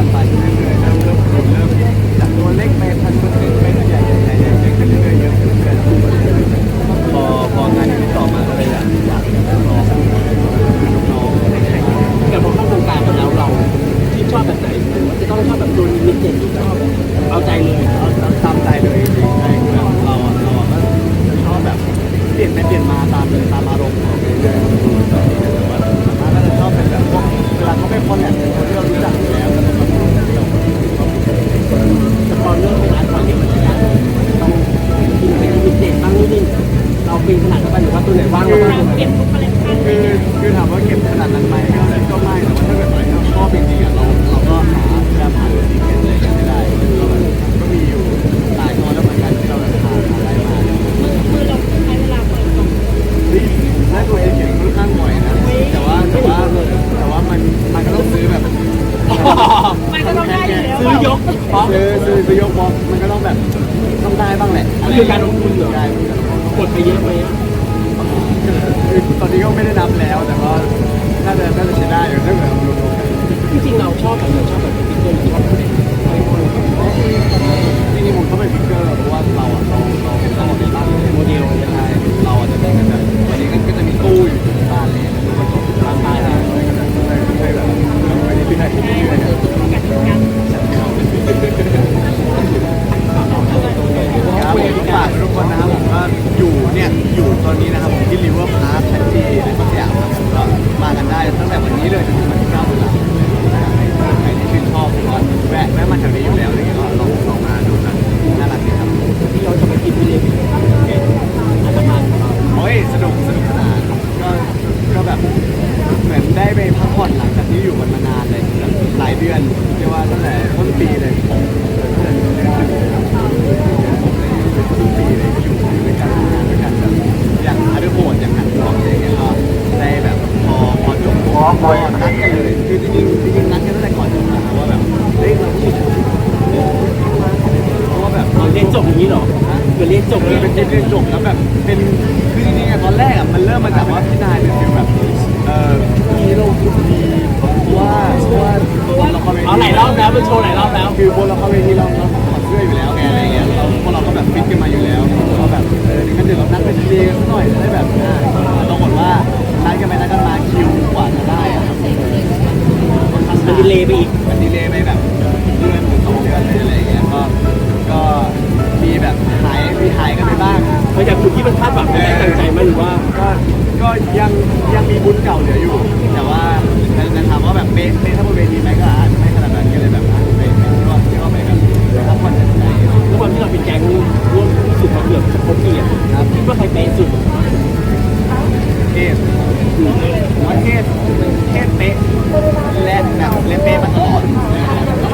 1.5. ไปยกบล็อกมันก็ต้องแบบต้องได้บ้างแหละมันคือการลงทุนเหรอใช่มันคือการลงทุนกดไปเยอะไหมคือตอนนี้ก็ไม่ได้นับแล้วแต่ว่าน่าจะน่าจะใช้ได้อยู่ถ้าเกิดเรารวมๆกันจริงๆเราชอบแบบไหนชอบแบบ ตั้งแต่ต้นปีเลยตั้งแต่เดือนหนึ่งต้นปีเลยก็อยู่ด้วยกันทำงานด้วยกันแบบอย่างอาร์เดอร์โบดอย่างหันบอกอะไรเงี้ยก็ได้แบบพอพอจบก็นัดกันเลยคือจริงๆจริงๆนัดกันตั้งแต่ก่อนจบนะครับว่าแบบเฮ้ยเราต้องมีเพราะว่าแบบเราเรียนจบอย่างนี้เหรอเกิดเรียนจบเอเลอยเป็นเรียนจบแล้วแบบเป็นคือจริงๆอะตอนแรกอะมันเริ่มมาจากว่าพี่นายเป็นฟีลแบบเออมีโรคทุกทีว่า ว่าบนละครเวทีเอาหลายรอบแล้วมันโชว์หลายรอบแล้ว คือบนละครเวทีเราเราถอดเสื้ออยู่แล้วไงอะไรเงี้ยเราพวกเราก็แบบฟิตกันมาอยู่แล้วก็แบบเอองั้นเดี๋ยวเรานัดไปเจกันสักหน่อยจะได้แบบอ่าปรากฏว่านัดกันไปนัดกันมาคิวกว่าจะได้อะครับมันดีเลยไปอีกมันดีเลยไปแบบเดือนถึงสองเดือนเลยอะไรเงี้ยก็ก็มีแบบหายมีหายกันไปบ้างเพราะอย่างคุณที่มันคาดหวังไม่ได้ตั้งใจไหมหรือว่าก็ก็ยังยังมีบุญเก่าเหลืออยู่ แต่ว่า บบเป๊ะเป๊ะถ้าบนเวทีไหมก็อาจจะไม่ขนาดนั้นก็เลยแบบอาจจะไปไปที่ว่าที่ว่าไปแบบพักผ่อนหย่อนใจทุกวันที่เราเป็นแก๊งร่วมที่สุดมาเกือบจะครบปีอะคิดว่าใครเป๊ะสุดเทศผมว่าเทศเทศเป๊ะและแบบเล่นเป๊ะมาตลอดก็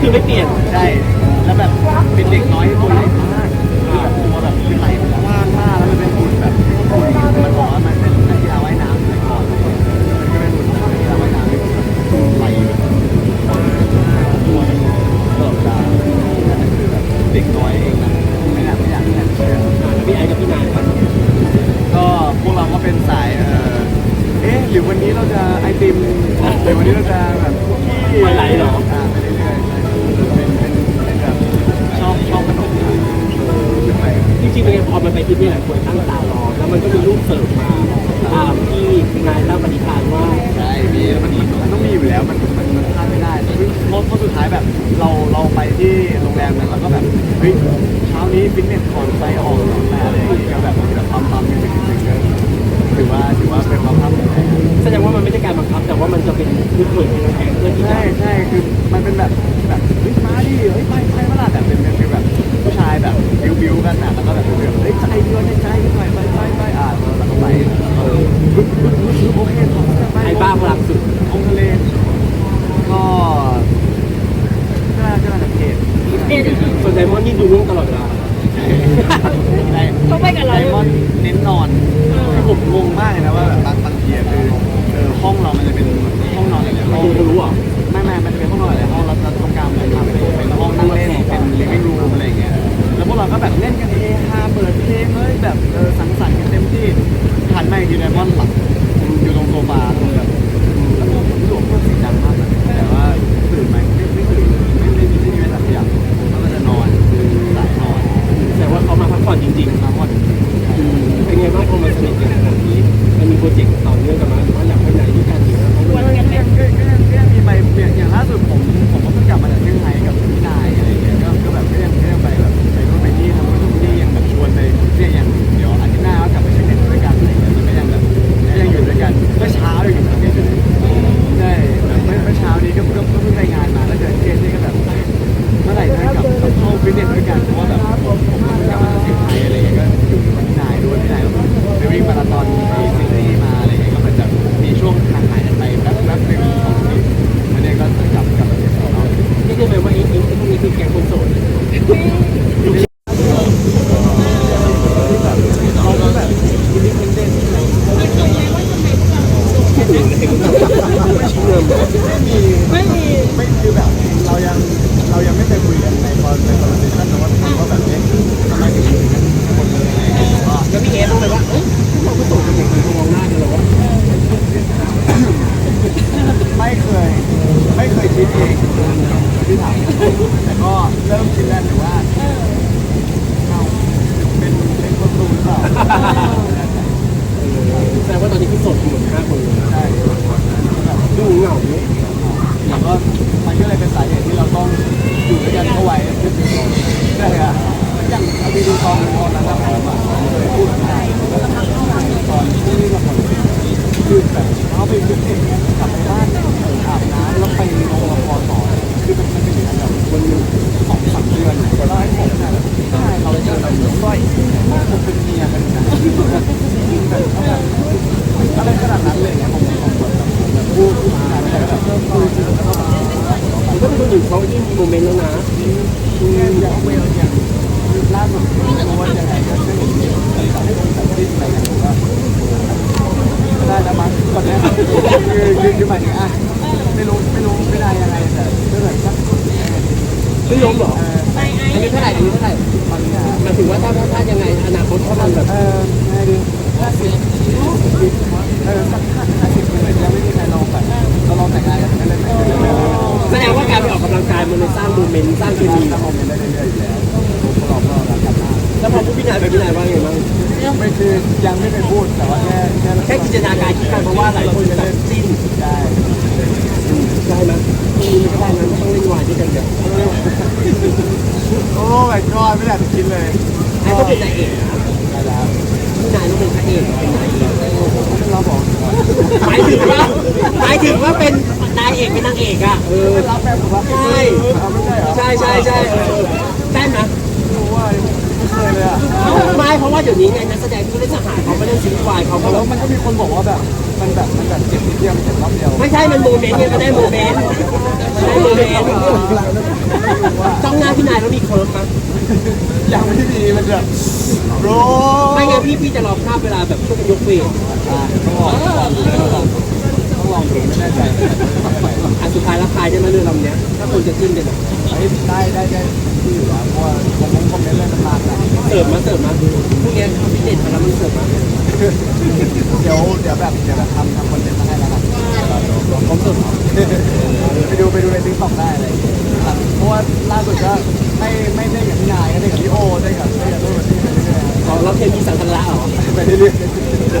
คือไม่เปลี่ยนใช่แล้วแบบเป็นเด็กน้อยตัวเล็กมากตัวแบบคือไหล่มันกว้ เราจะไอติมหรือวันนี้เราจะแบบคุกกี้ไปไหลเหรออ่าไปเรื่อยๆใช่เป็นเป็นเป็นแบบชอบชอบขนมครับขึ้นไปจริงๆเป็นไงพอมันไปที่นี่หลายคนตั้งตารอ แล้วมันก็มีรูปเสิร์ฟมาตามที่นายตั้งปณิธานว่า ใช่มีแล้วมันมันต้องมีอยู่แล้ว มันมันมันพลาดไม่ได้คือเพราะเพราะสุดท้ายแบบเราเราไปที่โรงแรมนั้นแล้วก็แบบเฮ้ยเช้านี้ฟิตเนสก่อนไปออกกำลังกายอะไรอย่างเงี้ยแบบแบบปั๊มปั๊มนิดนึงนิดนึงก็ถือว่าถือว่าเป็นความภาคภูมิ ใจแสดงว่ามันไม่ใช่การบังคับแต่ว่ามันจะเป็นยุทธเกิดเป็นแผนเพื่อที่จะใช่ใช่คือมันเป็นแบบแบบเฮ้ยมาดิเฮ้ยไปไปเมื่อไหร่แบบเป็นเป็นแบบผู้ชายแบบบิวบิวกันนะแล้วก็แบบเป็นแบบเฮ้ยใจเดือนใจหน่อยไปไปไปอ่าแล้วก็ไปเออปึ๊บปึ๊บปึ๊บโอเคถอดเสื้อไปไอ้บ้าพลังสุดท้องทะเลก็ก็น่าจะน่าจะเทศส่วนไดมอนด์นี่ดูง่วงตลอดเวลาต้องไปกับเราไดมอนด์เน้นนอนคือผมงงมากเลยนะว่าแบบบางบางทีอะคือเออ ห้องเรามันจะเป็นห้องนอนหลายๆห้องคุณก็รู้อะไม่ไม่มันจะเป็นห้องนอนหลายห้องแล้วแล้วตรงกลางมันทำเป็นเป็นห้องนั่งเล่นเป็น living room อะไรอย่างเงี้ยแล้วพวกเราก็แบบเล่นกันเฮฮาเปิดเพลงเฮ้ยแบบเออสังสรรค์กันเต็มที่หันมาอีกทีไดมอนด์หลับอยู่ตรงโซฟาตรงแบบแล้วก็ผมรู้สึกว่าเสียงดังมากแต่ว่าตื่นไหมไม่ไม่ตื่นเลยไม่ไม่ไม่ไม่ได้ทำอย่างเขาก็จะนอนสายนอนแต่ว่าเขามาพักผ่อนจริงมาหมดๆอืม เป็นไงบ้างพอมาสนิทกันขนาดนี้มันมีโปรเจกต์ต่อเนื่องกันมาหรือว่าอยากไปไหนด้วยกันหรืออะไหม ก็ก็ยังก็ยังมีไปอย่างอย่างล่าสุดผมผมก็เพิ่งกลับมาจากเชียงรายกับพี่นายอะไรอย่างเงี้ยก็ก็แบบก็ยังก็ยังไปแบบไปนู่นไปนี่ทำนู่นทำนี่ยังแบบชวนไปเนี่ยอย่างเดี๋ยวอาทิตย์หน้าก็กลับไปเชียงใหม่ด้วยกันอะไรอย่างเงี้ยมันก็ยังแบบก็ยังอยู่ด้วยกันเมื่อเช้าอยู่กับเทศอยู่เลยใช่แบบเมื่อเมื่อเช้านี้ก็ก็ก็เพิ่งไปงานมาแล้วเจอเทศนี่ก็แบบเมื่อไหร่จะกลับกลับเข้าฟิตเนสด้วยกันเพราะว่าแบบผมผมเพิ่งกลับมาจากเชียงรายอะไรอย่างเงี้ยก็อยู่กับพี่นายด้วยพี่นายก็ไปวิ่งมาราธอนที่ซิดนีย์มาอะไรอย่างเงี้ยก็เหมือนแบบมีช่วงห่างหายกันไปแป๊บแป๊บหนึ่งสองอาทิตย์วันนี้ก็กลับกลับมาเจอเรา นี่คือหมายว่าไอ้ไอ้พวกนี้คือแก๊งคนโสด เขาก็แบบอินดิเพนเดนต์ไม่มี ไม่มี ไม่คือแบบเรายังเรายังไม่เคยคุยกันในกรณี เองที่ถามแต่ก็เริ่มคิดแล้วแต่ว่าเราเป็นเป็นคนดูหรือเปล่า แสดงว่าตอนนี้คือโสดอยู่หมดห้าคนเลย ใช่แบบ ดูเหงาไหม แล้วก็มันก็เลยเป็นสาเหตุที่เราต้องอยู่ด้วยกันเข้าไว้เพื่อเป็นคนใช่ค่ะอย่างเอาดีดูตอนตอนนั้นนะผมอะเคยพูดกับนายตอนที่นี่กับผมคือแบบเขาไปคิดเอง กลับไปบ้านอาบน้ำแล้วไปโรงละครต่อคือมันเป็นอย่างนั้นแบบวันหนึ่งสองสามเดือนก็ได้ผมใช่เราเจอแบบก้อยผมเป็นเมียกันนะอะไรขนาดนั้นเลยเนี่ยผมผมแบบพูดมาแต่แบบคุยแล้วก็ผมก็เป็นคนหนึ่งเขาที่มีโมเมนต์แล้วนะอย่างอย่างเวลอย่างล่าสุดไม่รู้ว่ายังไงก็จะเห็นแตัดตัดดิ้นอะไรกันผมว่า ได้แล้วมั้งตอนนี้คือคือคือหมายถึงอะไม่รู้ไม่รู้ไม่ได้ยังไงแต่ก็แบบสักไม่ล้มเหรอเอออายุเท่าไหร่อายุเท่าไหร่ตอนนี้อะหมายถึงว่าถ้าถ้ายังไงอนาคตถ้ามันแบบเออไงดีห้าสิบเออสักห้าสิบยังไม่มีใครลองแบบเราลองแต่งงานกันไม่เล่นไม่เล่นไม่เล่นแสดงว่าการไปออกกำลังกายมันเลยสร้างโมเมนต์สร้างเคมีทำโมเมนต์ได้เรื่อยๆอยู่แล้วเราก็รักกันมาแล้วพอพูดพี่นายไปพี่นายว่าไงบ้าง ไม่คือยังไม่ไปพูดแต่ว่าแค่แค่แค่จินตนาการคิดกันเพราะว่าหลายคนจะแบบจิ้นได้ได้ไหมตรงนี้ก็ได้นะไม่ต้องเล่นวายด้วยกันเดี๋ยวโอ้ my god ไม่อยากจะคิดเลยไอ้ก็เป็นนายเอกนะได้แล้วพี่นายต้องเป็นพระเอกเป็นนายเอกเราบอกหมายถึงว่าหมายถึงว่าเป็นนายเอกเป็นนางเอกอะเออรับแบบผมว่าใช่เอาไม่ใช่เหรอใช่ใช่ใช่เออได้ไหมไม่รู้ว่าไม่เคยเลยอะไม่ เพราะว่าเดี๋ยวนี้ไงนักแสดงที่เล่นสหายเขาไม่เล่นซีรีส์วายเขาก็แล้วมันก็มีคนบอกว่าแบบมันแบบมันแบบเจ็บนิดเดียวมันเจ็บรอบเดียวไม่ใช่มันโมเมนต์ไงมันได้โมเมนต์ได้โมเมนต์ต้องหน้าพี่นายแล้วมีเคิร์ฟมั้ยยังไม่ดีมันแบบโรไม่งั้นพี่พี่จะลองภาพเวลาแบบช่วงยกเวทต้องลองต้องลองดูไม่แน่ใจ สุดท้ายแล้วคายได้ไหมเรื่องลำเนี้ยถ้าคนจะจิ้นกันอะได้ได้ได้ที่อยู่แล้วเพราะว่าผมคอมเมนต์เรื่องนานๆนะเสิร์ฟมาเสิร์ฟมาพวกเนี้ยพี่เด่นมาแล้วมันเสิร์ฟมาเดี๋ยวเดี๋ยวแบบเดี๋ยวแบบทำทำคอนเทนต์มาให้แล้วกันผมเสิร์ฟไปดูไปดูในติ๊กต็อกได้อะไรอย่างเงี้ยครับเพราะว่าล่าสุดก็ไม่ไม่ได้กับพี่นายก็ได้กับพี่โอได้กับได้กับรุ่นที่ไปเรื่อยของเราเทมีสังกัดละเหรอไปเรื่อย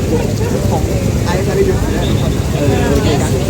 ๆของไอ้ก็ได้อยู่เออ